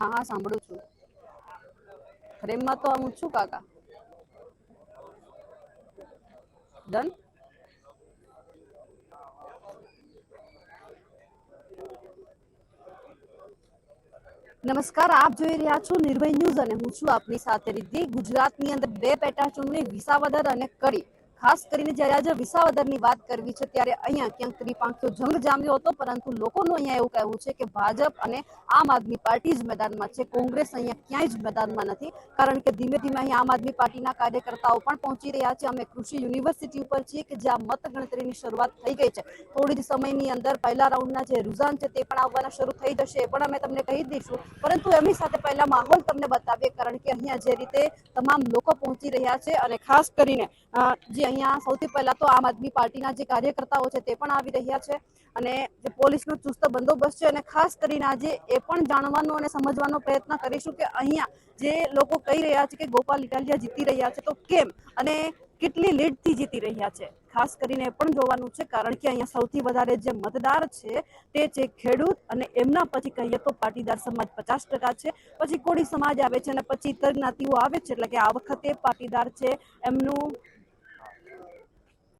હા હા, સાંભળું છું. ફ્રેમમાં તો હું છું, કાકા. ડન? નમસ્કાર, આપ જોઈ રહ્યા છો નિર્ભય ન્યૂઝ અને હું છું આપની સાથે રિદ્ધિ. ગુજરાતની અંદર બે પેટા ચૂંટણી, વિસાવદર અને કડી. ખાસ કરીને જ્યારે આજે વિસાવદરની વાત કરવી છે, ત્યારે અહીંયા ક્યાંક ત્રિપાંખીયો જંગ જામ્યો હતો, પરંતુ લોકોનું અહીંયા એવું કહેવું છે કે ભાજપ અને આમ આદમી પાર્ટી જ મેદાનમાં છે. કોંગ્રેસ અહીંયા ક્યાંય જ મેદાનમાં નથી, કારણ કે ધીમે ધીમે અહીં આમ આદમી પાર્ટીના કાર્યકર્તાઓ પણ પહોંચી રહ્યા છે. અમે કૃષિ યુનિવર્સિટી ઉપર છીએ કે જ્યાં મતગણતરીની શરૂઆત થઈ ગઈ છે. થોડી જ સમયની અંદર પહેલા રાઉન્ડના જે રુઝાન છે તે પણ આવવાના શરૂ થઈ જશે, એ પણ અમે તમને કહી દઈશું. પરંતુ એમની સાથે પહેલા માહોલ તમને બતાવીએ, કારણ કે અહીંયા જે રીતે તમામ લોકો પહોંચી રહ્યા છે અને ખાસ કરીને જે અહીંયા સૌથી પહેલા તો આમ આદમી પાર્ટીના જે કાર્યકર્તાઓ છે તે પણ આવી રહ્યા છે અને જે પોલીસનો ચુસ્ત બંદોબસ્ત છે અને ખાસ કરીને આજે એ પણ જાણવાનો અને સમજવાનો પ્રયત્ન કરીશું કે અહીંયા જે લોકો કહી રહ્યા છે કે ગોપાલ ઇટાલિયા જીતી રહ્યા છે તો કેમ અને કેટલી લીડથી જીતી રહ્યા છે? ખાસ કરીને એ પણ જોવાનું છે કારણ કે અહીંયા સૌથી વધારે જે મતદાર છે તે છે ખેડૂત અને એમના પછી કહીએ તો પાટીદાર સમાજ પચાસ ટકા છે. પછી કોળી સમાજ આવે છે અને પછી ઇતર જ્ઞાતિઓ આવે છે એટલે કે આ વખતે પાટીદાર છે એમનું